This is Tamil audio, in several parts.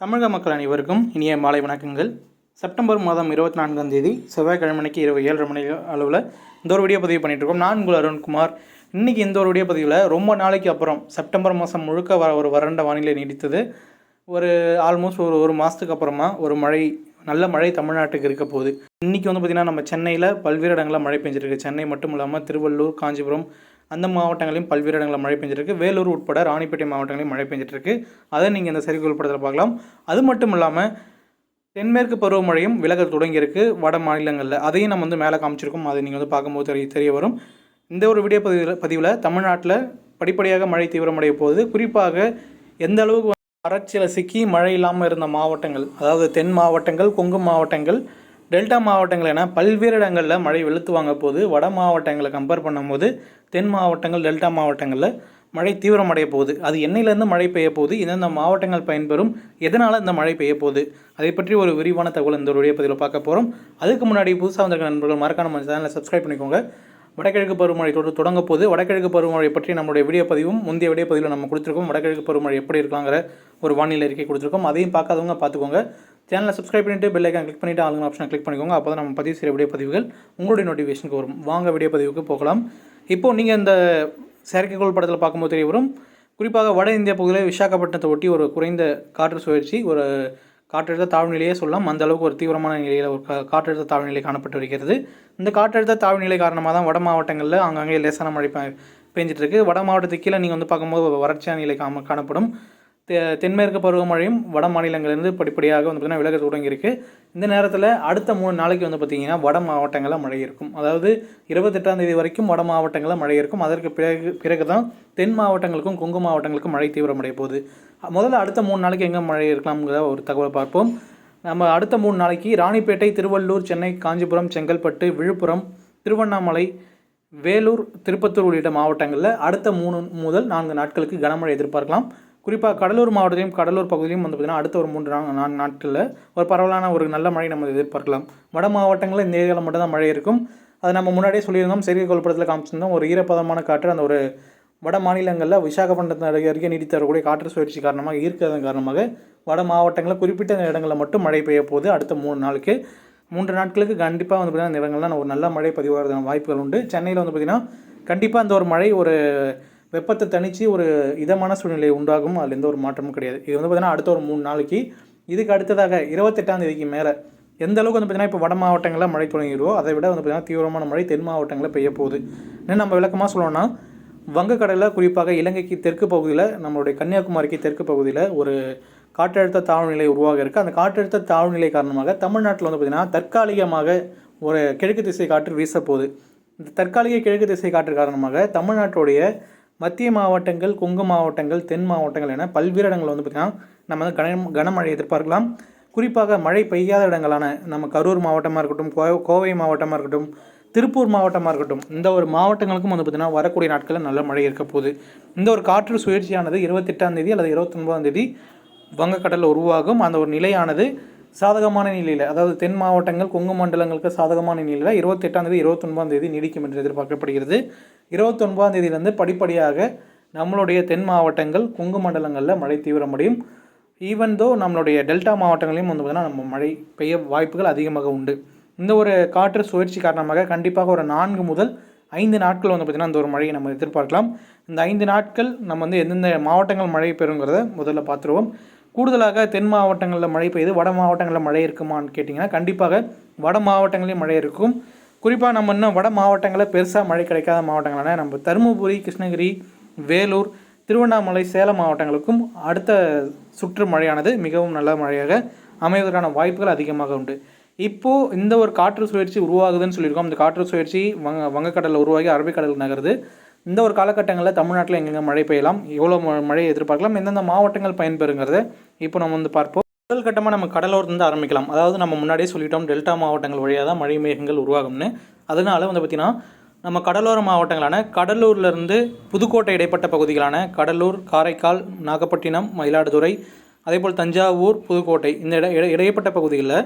தமிழக மக்கள் அனைவருக்கும் இனிய மாலை வணக்கங்கள். செப்டம்பர் மாதம் இருபத்தி நான்காம் தேதி செவ்வாய்க்கிழமை மணிக்கு இரவு ஏழரை மணி அளவில் இந்த ஒரு வீடியோ பதிவு பண்ணிட்டு நான் உங்கள் அருண்குமார். இன்றைக்கி இந்த ஒரு வீடியோ பதிவில் ரொம்ப நாளைக்கு அப்புறம் செப்டம்பர் மாதம் முழுக்க வர ஒரு வறண்ட வானிலை நீடித்தது. ஒரு ஆல்மோஸ்ட் ஒரு ஒரு மாதத்துக்கு அப்புறமா ஒரு மழை நல்ல மழை தமிழ்நாட்டுக்கு இருக்க போகுது. இன்றைக்கி வந்து பார்த்திங்கன்னா நம்ம சென்னையில் பல்வேறு இடங்களில் மழை பெஞ்சிருக்கு சென்னை மட்டும் இல்லாமல் திருவள்ளூர் காஞ்சிபுரம் அந்த மாவட்டங்களையும் பல்வேறு இடங்களில் மழை பெஞ்சிருக்கு வேலூர் உட்பட ராணிப்பேட்டை மாவட்டங்களையும் மழை பெஞ்சிட்ருக்கு அதை நீங்கள் இந்த செயற்கைக்கோள் படத்தில் பார்க்கலாம். அது மட்டும் இல்லாமல் தென்மேற்கு பருவமழையும் விலக தொடங்கியிருக்கு வட மாநிலங்களில். அதையும் நம்ம வந்து மேலே காமிச்சிருக்கோம். அதை நீங்கள் வந்து பார்க்கும்போது தெரிய தெரிய வரும். இந்த ஒரு வீடியோ பதிவில் பதிவில் தமிழ்நாட்டில் படிப்படியாக மழை தீவிரமடைய போகுது. குறிப்பாக எந்த அளவுக்கு வறட்சியில் சிக்கி மழை இல்லாமல் இருந்த மாவட்டங்கள் அதாவது தென் மாவட்டங்கள் கொங்கு மாவட்டங்கள் டெல்டா மாவட்டங்கள் என பல்வேறு இடங்களில் மழை வெளுத்து வாங்க போது வட மாவட்டங்களை கம்பேர் பண்ணும்போது தென் மாவட்டங்கள் டெல்டா மாவட்டங்களில் மழை தீவிரமடைய போகுது. அது என்னையிலேருந்து மழை பெய்ய போகுது. எந்தெந்த மாவட்டங்கள் பயன்பெறும் எதனால் இந்த மழை பெய்ய போகுது? அதை பற்றி ஒரு விரிவான தகவல் இந்த ஒரு பதிவில் பார்க்க போகிறோம் அதுக்கு முன்னாடி புதுசாக வந்திருக்க நண்பர்கள் மறக்காம நம்ம சேனலை சப்ஸ்கிரைப் பண்ணிக்கோங்க. வடகிழக்கு பருவமழை தொடர் தொடங்க போது வடகிழக்கு பருவமழை பற்றி நம்மளுடைய வீடியோ பதிவும் முந்தைய வீடியோ பதிவில் நம்ம கொடுத்துருக்கோம். வடகிழக்கு பருவமழை எப்படி இருக்காங்கிற ஒரு வானிலை அறிக்கை கொடுத்துருக்கோம். அதையும் பார்க்காதவங்க பார்த்துக்கோங்க. சேனலை சப்ஸ்கிரைப் பண்ணிட்டு பெல் ஐக்கான் கிளிக் பண்ணிவிட்டு ஆளுங்க ஆப்ஷனை கிளிக் பண்ணிக்கோங்க. அப்போ தான் நம்ம பதிவு செய்கிற வீடியோ பதிவுகள் உங்களுடைய நோட்டிஃபிகேஷனுக்கு வரும். வாங்க வீடியோ பதிவுக்கு போகலாம். இப்போது நீங்கள் இந்த செயற்கைக்கோள் படத்தில் பார்க்கும்போது தெரிய வரும். குறிப்பாக வட இந்திய பகுதியில் விசாகப்பட்டினத்தை ஒட்டி ஒரு குறைந்த காற்று சுழற்சி ஒரு காற்றழுத்த தாழ்நிலையே சொல்லலாம். அந்த அளவுக்கு ஒரு தீவிரமான நிலையில் ஒரு காற்றழுத்த தாழ்நிலை காணப்பட்டு வருகிறது இந்த காற்றழுத்த தாழ்நிலை காரணமாக தான் வட மாவட்டங்களில் அங்கங்கே லேசான மழை பெ- வட மாவட்டத்துக்கு கீழே நீங்கள் வந்து பார்க்கும்போது வறட்சியான நிலை காம காணப்படும். தென்மேற்கு பருவமழையும் வட மாநிலங்களிலிருந்து படிப்படியாக வந்து பார்த்திங்கன்னா விலக தொடங்கியிருக்கு. இந்த நேரத்தில் அடுத்த மூணு நாளைக்கு வந்து பார்த்திங்கன்னா வட மாவட்டங்களில் மழை இருக்கும். அதாவது இருபத்தெட்டாம் தேதி வரைக்கும் வட மாவட்டங்களில் மழை இருக்கும். அதற்கு பிறகு பிறகு தான் தென் மாவட்டங்களுக்கும் கொங்கு மாவட்டங்களுக்கும் மழை தீவிரமடைய போகுது. முதல்ல அடுத்த மூணு நாளைக்கு எங்கே மழை இருக்கலாம்ங்கிற ஒரு தகவலை பார்ப்போம். நம்ம அடுத்த மூணு நாளைக்கு ராணிப்பேட்டை திருவள்ளூர் சென்னை காஞ்சிபுரம் செங்கல்பட்டு விழுப்புரம் திருவண்ணாமலை வேலூர் திருப்பத்தூர் உள்ளிட்ட மாவட்டங்களில் அடுத்த மூணு முதல் நான்கு நாட்களுக்கு கனமழை எதிர்பார்க்கலாம். குறிப்பாக கடலூர் மாவட்டத்திலும் கடலூர் பகுதியும் வந்து பார்த்திங்கன்னா அடுத்த ஒரு மூன்று நா- நான்கு நாட்களில் ஒரு பரவலான ஒரு நல்ல மழை நம்ம எதிர்பார்க்கலாம். வட மாவட்டங்களில் இந்த ஏரியாவில் மட்டும் தான் மழை இருக்கும். அது நம்ம முன்னாடியே சொல்லியிருந்தோம். செயற்கைக்கோள் படத்தில் காமிச்சிருந்தோம். ஒரு ஈரப்பதமான காற்று அந்த ஒரு வட மாநிலங்களில் விசாகப்பட்டினத்தின் அருகே அருகே நீடித்து வரக்கூடிய காற்று சுழற்சி காரணமாக ஈர்க்கிறதன் காரணமாக வட மாவட்டங்களில் குறிப்பிட்ட இடங்களில் மட்டும் மழை பெய்ய போகுது. அடுத்த மூணு நாளுக்கு மூன்று நாட்களுக்கு கண்டிப்பாக வந்து பார்த்திங்கன்னா இந்த இடங்கள்லாம் ஒரு நல்ல மழை பதிவாகிறதுக்கான வாய்ப்புகள் உண்டு. சென்னையில் வந்து பார்த்திங்கன்னா கண்டிப்பாக அந்த ஒரு மழை ஒரு வெப்பத்தை தணித்து ஒரு இதமான சூழ்நிலை உண்டாகும். அதில் எந்த ஒரு மாற்றமும் கிடையாது. இது வந்து பார்த்திங்கன்னா அடுத்த ஒரு மூணு நாளைக்கு. இதுக்கு அடுத்ததாக இருபத்தெட்டாம் தேதிக்கு மேலே எந்த அளவுக்கு வந்து பார்த்திங்கன்னா இப்போ வட மாவட்டங்களில் மழை தொடங்கிடுவோ அதை விட வந்து பார்த்திங்கன்னா தீவிரமான மழை தென் மாவட்டங்களில் பெய்ய போகுது. இன்னும் நம்ம விளக்கமாக சொல்லணும்னா வங்கக்கடலில் குறிப்பாக இலங்கைக்கு தெற்கு பகுதியில் நம்மளுடைய கன்னியாகுமரிக்கு தெற்கு பகுதியில் ஒரு காற்றழுத்த தாழ்நிலை உருவாக இருக்குது அந்த காற்றழுத்த தாழ்நிலை காரணமாக தமிழ்நாட்டில் வந்து பார்த்திங்கன்னா தற்காலிகமாக ஒரு கிழக்கு திசை காற்று வீசப்போகுது. இந்த தற்காலிக கிழக்கு திசை காற்று காரணமாக தமிழ்நாட்டுடைய மத்திய மாவட்டங்கள் கொங்கு மாவட்டங்கள் தென் மாவட்டங்கள் என பல்வேறு இடங்கள் வந்து பார்த்திங்கன்னா நம்ம வந்து கன கனமழை எதிர்பார்க்கலாம். குறிப்பாக மழை பெய்யாத இடங்களான நம்ம கரூர் மாவட்டமாக இருக்கட்டும் கோ- கோவை மாவட்டமாக இருக்கட்டும் திருப்பூர் மாவட்டமாக இருக்கட்டும் இந்த ஒரு மாவட்டங்களுக்கும் வந்து பார்த்திங்கன்னா வரக்கூடிய நாட்களில் நல்ல மழை இருக்க போகுது. இந்த ஒரு காற்று சுழற்சியானது இருபத்தெட்டாம் தேதி அல்லது இருபத்தொன்பதாம் தேதி வங்கக்கடலில் உருவாகும். அந்த ஒரு நிலையானது சாதகமான நிலையில் அதாவது தென் மாவட்டங்கள் கொங்கு மண்டலங்களுக்கு சாதகமான நிலையில் இருபத்தெட்டாம் தேதி இருபத்தொன்பதாம் தேதி நீடிக்கும் என்று எதிர்பார்க்கப்படுகிறது. இருபத்தொன்பதாம் தேதியிலிருந்து படிப்படியாக நம்மளுடைய தென் மாவட்டங்கள் கொங்கு மண்டலங்களில் மழை தீவிரமடையும் ஈவன் தோ நம்மளுடைய டெல்டா மாவட்டங்களையும் வந்து பார்த்திங்கன்னா நம்ம மழை பெய்ய வாய்ப்புகள் அதிகமாக உண்டு. இந்த ஒரு காற்று சுழற்சி காரணமாக கண்டிப்பாக ஒரு நான்கு முதல் ஐந்து நாட்கள் வந்து பார்த்திங்கன்னா இந்த ஒரு மழையை நம்ம எதிர்பார்க்கலாம். இந்த ஐந்து நாட்கள் நம்ம வந்து எந்தெந்த மாவட்டங்கள் மழை பெறுங்கிறத முதல்ல பார்த்துருவோம் கூடுதலாக தென் மாவட்டங்களில் மழை பெய்யுது வட மாவட்டங்களில் மழை இருக்குமான்னு கேட்டிங்கன்னா கண்டிப்பாக வட மாவட்டங்களையும் மழை இருக்கும். குறிப்பாக நம்ம இன்னும் வட மாவட்டங்களில் பெருசாக மழை கிடைக்காத மாவட்டங்களான நம்ம தருமபுரி கிருஷ்ணகிரி வேலூர் திருவண்ணாமலை சேலம் மாவட்டங்களுக்கும் அடுத்த சுற்று மழையானது மிகவும் நல்ல மழையாக அமைவதற்கான வாய்ப்புகள் அதிகமாக உண்டு. இப்போது இந்த ஒரு காற்று சுழற்சி உருவாகுதுன்னு சொல்லியிருக்கோம். இந்த காற்று சுழற்சி வங்க வங்கக்கடலில் உருவாகி அரபிக்கடல் நகருது. இந்த ஒரு காலகட்டங்களில் தமிழ்நாட்டில் எங்கெங்கே மழை பெய்யலாம் எவ்வளோ ம- மழையை எதிர்பார்க்கலாம் எந்தெந்த மாவட்டங்கள் பயன்பெறுங்கிறத இப்போ நம்ம வந்து பார்ப்போம். முதல் கட்டமாக நம்ம கடலோரத்துலேருந்து ஆரம்பிக்கலாம். அதாவது நம்ம முன்னாடியே சொல்லிட்டோம் டெல்டா மாவட்டங்கள் வழியாக தான் மழை மேகங்கள் உருவாகும்னு. அதனால வந்து பார்த்திங்கன்னா நம்ம கடலோர மாவட்டங்களான கடலூர்லேருந்து புதுக்கோட்டை இடைப்பட்ட பகுதிகளான கடலூர் காரைக்கால் நாகப்பட்டினம் மயிலாடுதுறை அதேபோல் தஞ்சாவூர் புதுக்கோட்டை இந்த இட இட- இடைப்பட்ட பகுதிகளில்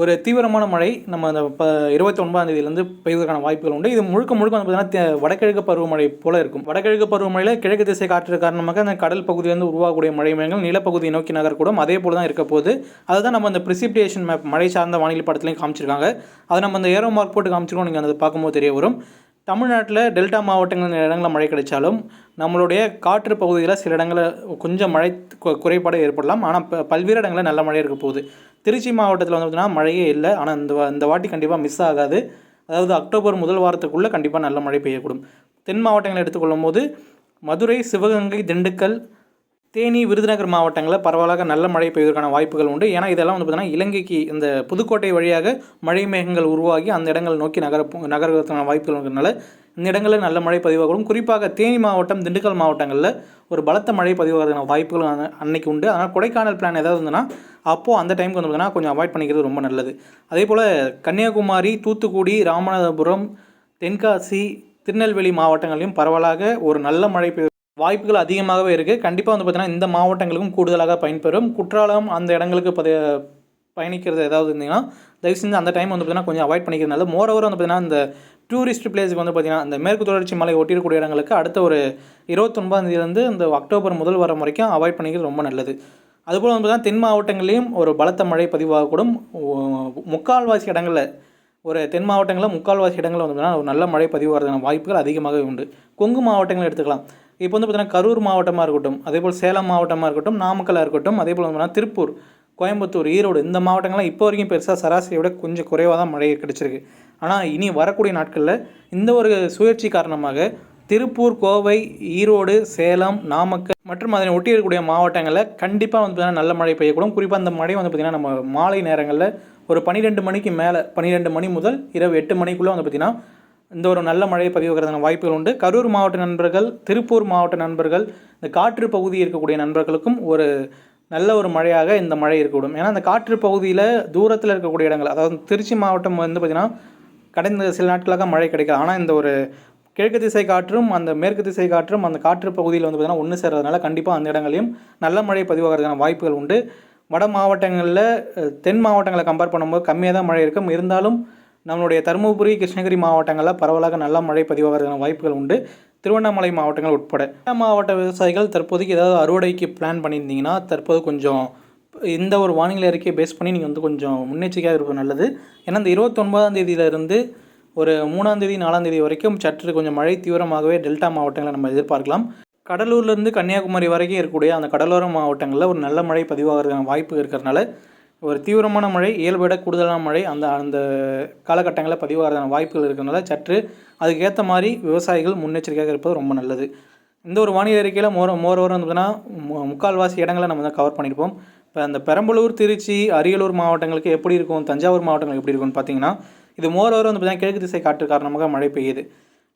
ஒரு தீவிரமான மழை நம்ம அந்த ப இருபத்தி ஒன்பதாம் தேதியிலேருந்து பெய்வதற்கான வாய்ப்புகள் உண்டு. இது முழுக்க முழுக்க வந்து பார்த்தீங்கன்னா வடகிழக்கு பருவமழை போல இருக்கும். வடகிழக்கு பருவமழையில் கிழக்கு திசை காற்று காரணமாக அந்த கடல் பகுதியிலிருந்து உருவாகக்கூடிய மழை மேகங்கள் நிலப்பகுதியை நோக்கி நகரக்கூடும். அதே போல் தான் இருக்க போகுது. அதுதான் நம்ம அந்த ப்ரிசிபிடேஷன் மேப் மழை சார்ந்த வானிலை படத்துலையும் காமிச்சிருக்காங்க. அதை நம்ம அந்த ஏரோ மார்க் போட்டு காமிச்சிருக்கோம் நீங்கள் அதை பார்க்கும்போது தெரிய வரும். தமிழ்நாட்டில் டெல்டா மாவட்டங்கள் இடங்களில் மழை கிடைச்சாலும் நம்மளுடைய காற்று பகுதியில் சில இடங்களில் கொஞ்சம் மழை குறைபாடு ஏற்படலாம். ஆனால் ப- பல்வேறு இடங்களில் நல்ல மழை இருக்க போகுது. திருச்சி மாவட்டத்தில் வந்து பார்த்தீங்கன்னா மழையே இல்லை. ஆனால் இந்த இந்த வாட்டி கண்டிப்பாக மிஸ் ஆகாது. அதாவது அக்டோபர் முதல் வாரத்துக்குள்ளே கண்டிப்பாக நல்ல மழை பெய்யக்கூடும். தென் மாவட்டங்களை எடுத்துக்கொள்ளும் போது மதுரை சிவகங்கை திண்டுக்கல் தேனி விருதுநகர் மாவட்டங்களில் பரவலாக நல்ல மழை பெய்வதற்கான வாய்ப்புகள் உண்டு. ஏன்னா இதெல்லாம் வந்து பார்த்தீங்கன்னா இலங்கைக்கு இந்த புதுக்கோட்டை வழியாக மழை மேகங்கள் உருவாகி அந்த இடங்கள் நோக்கி நகர நகர்வதற்கான வாய்ப்புகள் இருக்கிறதுனால இந்த இடங்களில் நல்ல மழை பதிவாகும் குறிப்பாக தேனி மாவட்டம் திண்டுக்கல் மாவட்டங்களில் ஒரு பலத்த மழை பதிவாகிறதுக்கான வாய்ப்புகள் அன்னைக்கு உண்டு. ஆனால் கொடைக்கானல் பிளான் ஏதாவது இருந்ததுன்னா அப்போது அந்த டைமுக்கு வந்து பார்த்தீங்கன்னா கொஞ்சம் அவாய்ட் பண்ணிக்கிறது ரொம்ப நல்லது. அதே போல் கன்னியாகுமரி தூத்துக்குடி ராமநாதபுரம் தென்காசி திருநெல்வேலி மாவட்டங்களிலும் பரவலாக ஒரு நல்ல மழை பெய்ய வாய்ப்புகள் அதிகமாகவே இருக்குது கண்டிப்பாக வந்து பார்த்தீங்கன்னா இந்த மாவட்டங்களுக்கும் கூடுதலாக பயன்பெறும். குற்றாலம் அந்த இடங்களுக்கு பதி பயணிக்கிறது ஏதாவது இருந்தீங்கன்னா தயவு செஞ்சு அந்த டைம் வந்து பார்த்திங்கன்னா கொஞ்சம் அவாய்ட் பண்ணிக்கிறதுனால மோரோவர் வந்து பார்த்தீங்கன்னா இந்த டூரிஸ்ட் பிளேஸுக்கு வந்து பார்த்திங்கன்னா இந்த மேற்கு தொடர்ச்சி மலை ஒட்டியிருக்கூடிய இடங்களுக்கு அடுத்த ஒரு இருபத்தொன்பதாந்தேதியிலேருந்து இந்த அக்டோபர் முதல் வாரம் வரைக்கும் அவாய்ட் பண்ணிக்கிறது ரொம்ப நல்லது. அதுபோல் வந்து பார்த்தீங்கன்னா தென் மாவட்டங்களையும் ஒரு பலத்த மழை பதிவாகக்கூடும். முக்கால்வாசி இடங்களில் ஒரு தென் மாவட்டங்களில் முக்கால்வாசி இடங்களில் வந்து பார்த்திங்கன்னா ஒரு நல்ல மழை பதிவாகிறதுக்கான வாய்ப்புகள் அதிகமாகவே உண்டு. கொங்கு மாவட்டங்களை எடுத்துக்கலாம். இப்போ வந்து பார்த்திங்கன்னா கரூர் மாவட்டமாக இருக்கட்டும் அதே போல் சேலம் மாவட்டமாக இருக்கட்டும் நாமக்கலாக இருக்கட்டும் அதே போல் பார்த்தீங்கன்னா திருப்பூர் கோயம்புத்தூர் ஈரோடு இந்த மாவட்டங்கள்லாம் இப்போ வரைக்கும் பெருசாக சராசரியை விட கொஞ்சம் குறைவாக தான் மழை கிடச்சிருக்கு. ஆனால் இனி வரக்கூடிய நாட்களில் இந்த ஒரு சுழற்சி காரணமாக திருப்பூர் கோவை ஈரோடு சேலம் நாமக்கல் மற்றும் அதனை ஒட்டி இருக்கக்கூடிய மாவட்டங்களில் கண்டிப்பாக வந்து பார்த்தீங்கன்னா நல்ல மழை பெய்யக்கூடும். குறிப்பாக அந்த மழை வந்து பார்த்திங்கன்னா நம்ம மாலை நேரங்களில் ஒரு பன்னிரெண்டு மணிக்கு மேலே பன்னிரெண்டு மணி முதல் இரவு எட்டு மணிக்குள்ளே வந்து பார்த்திங்கன்னா இந்த ஒரு நல்ல மழை பதிவுகிறதுக்கான வாய்ப்புகள் உண்டு. கரூர் மாவட்ட நண்பர்கள் திருப்பூர் மாவட்ட நண்பர்கள் இந்த காற்று பகுதி இருக்கக்கூடிய நண்பர்களுக்கும் ஒரு நல்ல ஒரு மழையாக இந்த மழை இருக்கக்கூடும். ஏன்னா அந்த காற்று பகுதியில் தூரத்தில் இருக்கக்கூடிய இடங்கள் அதாவது திருச்சி மாவட்டம் வந்து பார்த்திங்கன்னா கடந்த சில நாட்களாக மழை கிடைக்கல. ஆனால் இந்த ஒரு கிழக்கு திசை காற்றும் அந்த மேற்கு திசை காற்றும் அந்த காற்று பகுதியில் வந்து பார்த்திங்கன்னா ஒன்று சேர்றதுனால கண்டிப்பாக அந்த இடங்களையும் நல்ல மழை பதிவாகிறதுக்கான வாய்ப்புகள் உண்டு. வட மாவட்டங்களில் தென் மாவட்டங்களை கம்பேர் பண்ணும்போது கம்மியாக தான் மழை இருக்கும். இருந்தாலும் நம்மளுடைய தருமபுரி கிருஷ்ணகிரி மாவட்டங்களில் பரவலாக நல்ல மழை பதிவாகிறதுக்கான வாய்ப்புகள் உண்டு. திருவண்ணாமலை மாவட்டங்கள் உட்பட. மாவட்ட விவசாயிகள் தற்போதைக்கு ஏதாவது அறுவடைக்கு பிளான் பண்ணியிருந்தீங்கன்னா தற்போது கொஞ்சம் இந்த ஒரு வானிலை அறிக்கையை பேஸ் பண்ணி நீங்கள் வந்து கொஞ்சம் முன்னெச்சரிக்கையாக இருப்பது நல்லது. ஏன்னா இந்த இருபத்தொன்பதாம் தேதியிலிருந்து ஒரு மூணாம் தேதி நாலாம் தேதி வரைக்கும் சற்று கொஞ்சம் மழை தீவிரமாகவே டெல்டா மாவட்டங்களை நம்ம எதிர்பார்க்கலாம். கடலூர்லேருந்து கன்னியாகுமரி வரைக்கும் இருக்கக்கூடிய அந்த கடலோர மாவட்டங்களில் ஒரு நல்ல மழை பதிவாகிறதுக்கான வாய்ப்பு இருக்கிறதுனால ஒரு தீவிரமான மழை இயல்பட கூடுதலான மழை அந்த அந்த காலகட்டங்களில் பதிவாகிறதான வாய்ப்புகள் இருக்கிறதுனால சற்று அதுக்கேற்ற மாதிரி விவசாயிகள் முன்னெச்சரிக்கையாக இருப்பது ரொம்ப நல்லது. இந்த ஒரு வானிலை அறிக்கையில் மோர மோரோவர் வந்து பார்த்தீங்கன்னா முக்கால்வாசி இடங்களை நம்ம தான் கவர் பண்ணியிருப்போம். இப்போ அந்த பெரம்பலூர் திருச்சி அரியலூர் மாவட்டங்களுக்கு எப்படி இருக்கும் தஞ்சாவூர் மாவட்டங்களுக்கு எப்படி இருக்கும்னு பார்த்தீங்கன்னா இது மோரோவர் வந்து பார்த்தீங்கன்னா கிழக்கு திசை காற்று காரணமாக மழை பெய்யுது.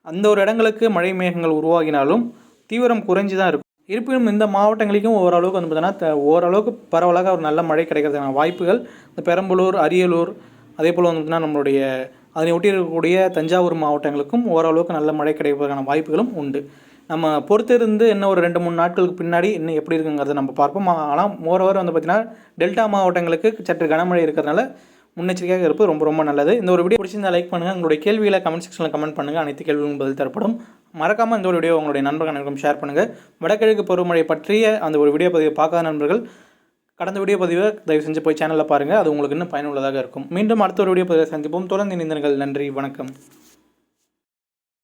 அந்த ஒரு இடங்களுக்கு மழை மேகங்கள் உருவாகினாலும் தீவிரம் குறைஞ்சி தான் இருக்கும். இருப்பினும் இந்த மாவட்டங்களுக்கும் ஓரளவுக்கு வந்து பார்த்தீங்கன்னா ஓரளவுக்கு பரவலாக ஒரு நல்ல மழை கிடைக்கிறதுக்கான வாய்ப்புகள். இந்த பெரம்பலூர் அரியலூர் அதே போல் வந்து பார்த்தீங்கன்னா நம்மளுடைய அதனை ஒட்டி இருக்கக்கூடிய தஞ்சாவூர் மாவட்டங்களுக்கும் ஓரளவுக்கு நல்ல மழை கிடைப்பதற்கான வாய்ப்புகளும் உண்டு. நம்ம பொறுத்திருந்து இன்னும் ஒரு ரெண்டு மூணு நாட்களுக்கு பின்னாடி இன்னும் எப்படி இருக்குங்கிறத நம்ம பார்ப்போம். ஆனால் மோரோவர் வந்து பார்த்திங்கன்னா டெல்டா மாவட்டங்களுக்கு சற்று கனமழை இருக்கிறதுனால முன்னெச்சரிக்கையாக இருப்பது ரொம்ப ரொம்ப நல்லது. இந்த ஒரு வீடியோ பிடிச்சிருந்தா லைக் பண்ணுங்கள் உங்களுடைய கேள்விகளை கமெண்ட் செக்ஷனில் கமெண்ட் பண்ணுங்கள் அனைத்து கேள்விகளும் பதில் தரப்படும். மறக்காமல் இந்த ஒரு வீடியோ உங்களுடைய நண்பர்கள் அனைவருக்கும் ஷேர் பண்ணுங்கள் வடகிழக்கு பருவமழை பற்றிய அந்த ஒரு வீடியோ பதிவை பார்க்காத நண்பர்கள் கடந்த வீடியோ பதிவை தயவு செஞ்சு போய் சேனலில் பாருங்கள் அது உங்களுக்கு இன்னும் பயனுள்ளதாக இருக்கும். மீண்டும் அடுத்த ஒரு வீடியோ பதிவை சந்திப்போம். தொடர்ந்து இணைந்தீர்கள் நன்றி. வணக்கம்.